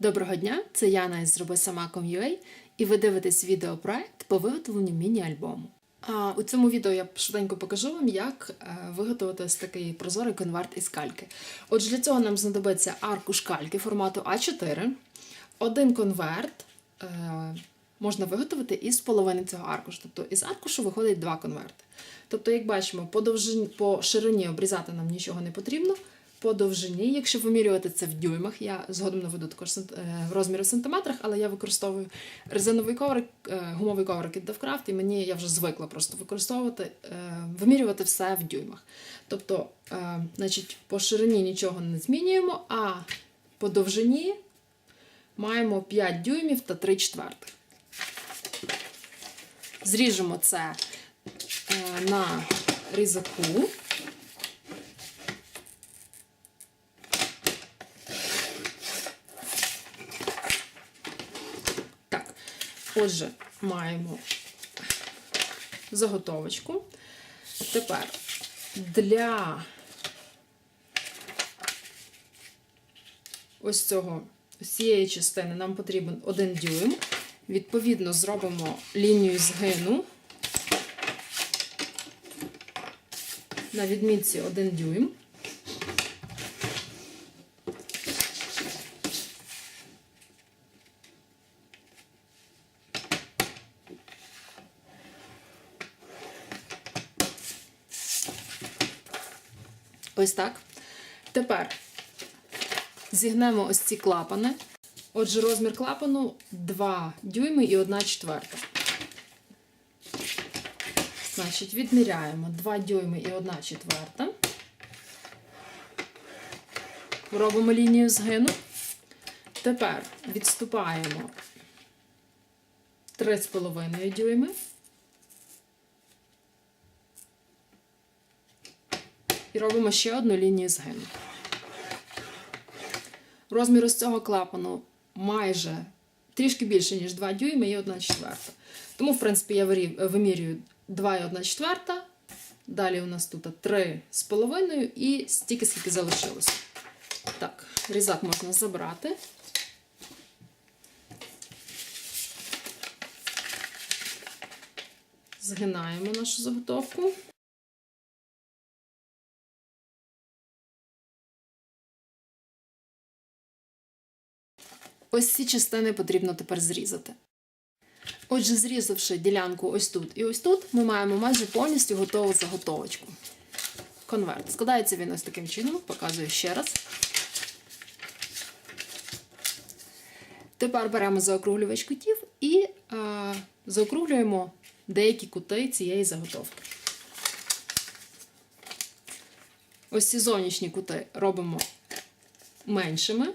Доброго дня! Це Яна із Зроби Сама.com.ua і ви дивитесь відеопроект по виготовленню міні-альбому. А у цьому відео я швиденько покажу вам, як е, виготовити ось такий прозорий конверт із кальки. Отже, для цього нам знадобиться аркуш кальки формату А4, один конверт. е, Можна виготовити із половини цього аркушу. Тобто із аркушу виходить два конверти. Тобто, як бачимо, по, довжині, по ширині обрізати нам нічого не потрібно. По довжині, якщо вимірювати це в дюймах, я згодом наведу також е, розміри в сантиметрах, але я використовую резиновий коврик, е, гумовий коврик від DevCraft, і мені я вже звикла просто використовувати, е, вимірювати все в дюймах. Тобто, значить, по ширині нічого не змінюємо, а по довжині маємо 5 дюймів та 3 четвертих. Зріжемо це на різаку. Отже, маємо заготовочку. Тепер для ось цього, ось цієї частини нам потрібен один дюйм. Відповідно, зробимо лінію згину на відмітці 1 дюйм. Ось так. Тепер зігнемо ось ці клапани. Отже, розмір клапану 2 дюйми і 1 четверта. Значить, відміряємо 2 дюйми і 1 четверта. Робимо лінію згину. Тепер відступаємо 3,5 дюйми. І робимо ще одну лінію згину. Розмір ось цього клапану майже трішки більше, ніж 2 дюйми і 1 четверта. Тому, в принципі, я вимірюю 2 і 1 четверта. Далі у нас тут 3 з половиною і стільки, скільки залишилося. Так, різак можна забрати. Згинаємо нашу заготовку. Ось ці частини потрібно тепер зрізати. Отже, зрізавши ділянку ось тут і ось тут, ми маємо майже повністю готову заготовочку. Конверт. Складається він ось таким чином, показую ще раз. Тепер беремо заокруглювач кутів і е, заокруглюємо деякі кути цієї заготовки. Ось ці зовнішні кути робимо меншими.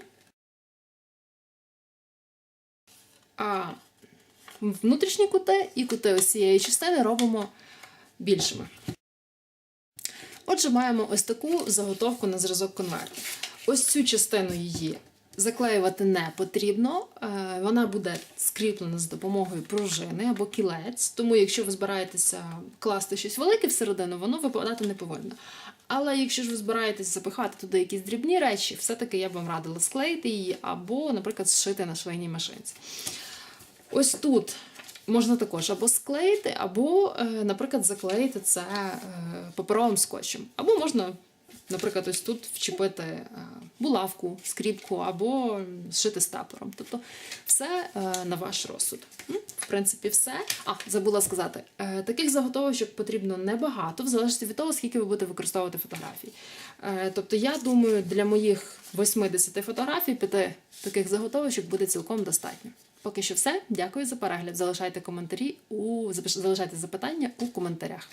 А внутрішні кути і кути ось частини робимо більшими. Отже, маємо ось таку заготовку на зразок конверту. Ось цю частину її заклеювати не потрібно. Е, Вона буде скріплена з допомогою пружини або кілець. Тому, якщо ви збираєтеся класти щось велике всередину, воно випадати не повинно. Але якщо ж ви збираєтесь запихати туди якісь дрібні речі, все-таки я б вам радила склеїти її або, наприклад, зшити на швейній машинці. Ось тут можна також або склеїти, або, е, наприклад, заклеїти це е, паперовим скотчем. Або можна, наприклад, ось тут вчепити е, булавку, скріпку, або зшити стапором. Тобто все на ваш розсуд. В принципі, все. А, забула сказати, таких заготовочок потрібно небагато, в залежності від того, скільки ви будете використовувати фотографій. Тобто, я думаю, для моїх 80 фотографій п'яти таких заготовочок буде цілком достатньо. Поки що все. Дякую за перегляд. Залишайте коментарі у залишайте запитання у коментарях.